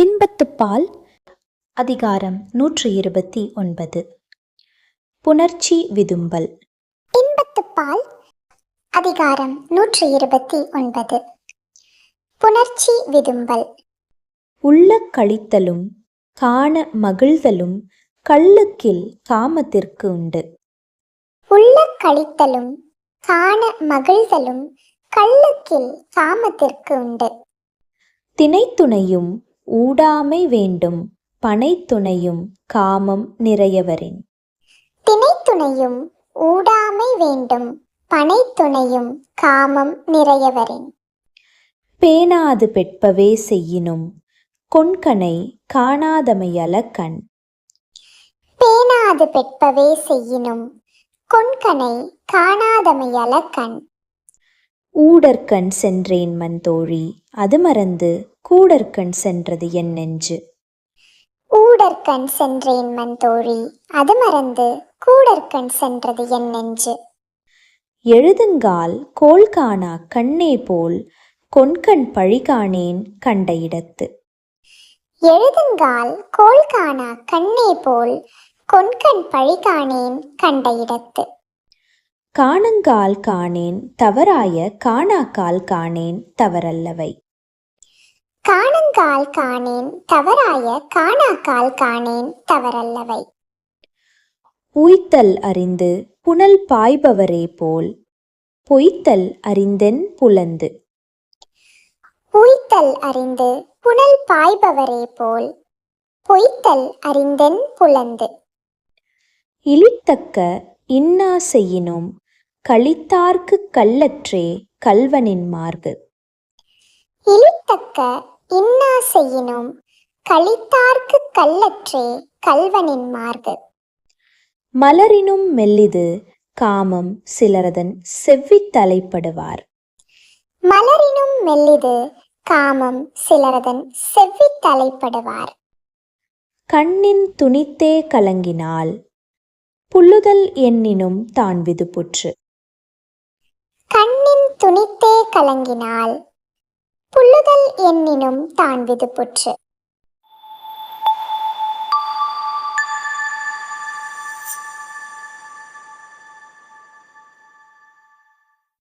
இன்பத்துப்பால் அதிகாரம் நூற்றி இருபத்தி ஒன்பது. புணர்ச்சி விதும்பல். இன்பத்துப்பால் அதிகாரம் நூற்றி இருபத்தி ஒன்பது. புணர்ச்சி விதும்பல். உள்ள கழித்தலும் காண மகிழ்தலும் கள்ளுக்கில் காமத்திற்கு உண்டு. உள்ள கழித்தலும் காண மகிழ்தலும் கள்ளுக்கில் காமத்திற்கு உண்டு. தினைத்துணையும் ஊடாமை வேண்டும் பனைத்துணையும் காமம் நிறையவரின். தினைத்துணையும் ஊடாமை வேண்டும் பனைத்துணையும் காமம் நிறையவரின். பேணாது பெட்பவே செய்யினும் கொண்கனை காணாதமையல கண். பேணாது பெட்பவே செய்யினும் கொண்கனை காணாதமையல கண். ஊடற்கண் சென்றேன் மந்தோழி அது மறந்து கூடற்கண் சென்றது என் நெஞ்சு. ஊடற்கண் சென்றேன் மந்தோழி அது மறந்து கூடற்கண் சென்றது என் நெஞ்சு. எழுதுங்கால் கோல் காணா கண்ணே போல் கொண்கண் பழிகாணேன் கண்ட இடத்து. எழுதுங்கால் கோல் காணா கண்ணே போல் கொண்கண் பழி காணேன் கண்ட இடத்து. காணுங்கால் காணேன் தவறாய காணாக்கால் காணேன் தவறல்லவை. காணுங்கால் காணேன் தவறாய காணாக்கால் காணேன் தவறல்லவை. உய்த்தல் அறிந்து புனல் பாய்பவரே போல் பொய்த்தல் அறிந்தென் புலந்து. உய்த்தல் அறிந்து புனல் பாய்பவரே போல் பொய்த்தல் அறிந்தென் புலந்து. இழித்தக்க இன்னா செய்யினும் கழித்தார்க்கு கல்லற்றே கல்வனின் மார்பு. இழித்தக்க இன்னா செய்யினும் களித்தார்க்கு கல்லற்றே கல்வனின் மார்பு. மலரினும் மெல்லிது காமம் சிலரதன் செவ்வித் தலைப்படுவார். மலரினும் மெல்லிது காமம் சிலரதன் செவ்வித் தலைப்படுவார். கண்ணின் துணித்தே கலங்கினால் புல்லுதல் எண்ணினும் தான் விதுப்புற்று கண்ணின் துணித்தே கலங்கினால் புல்லுதல் எண்ணினும் தான் விதுப்புற்று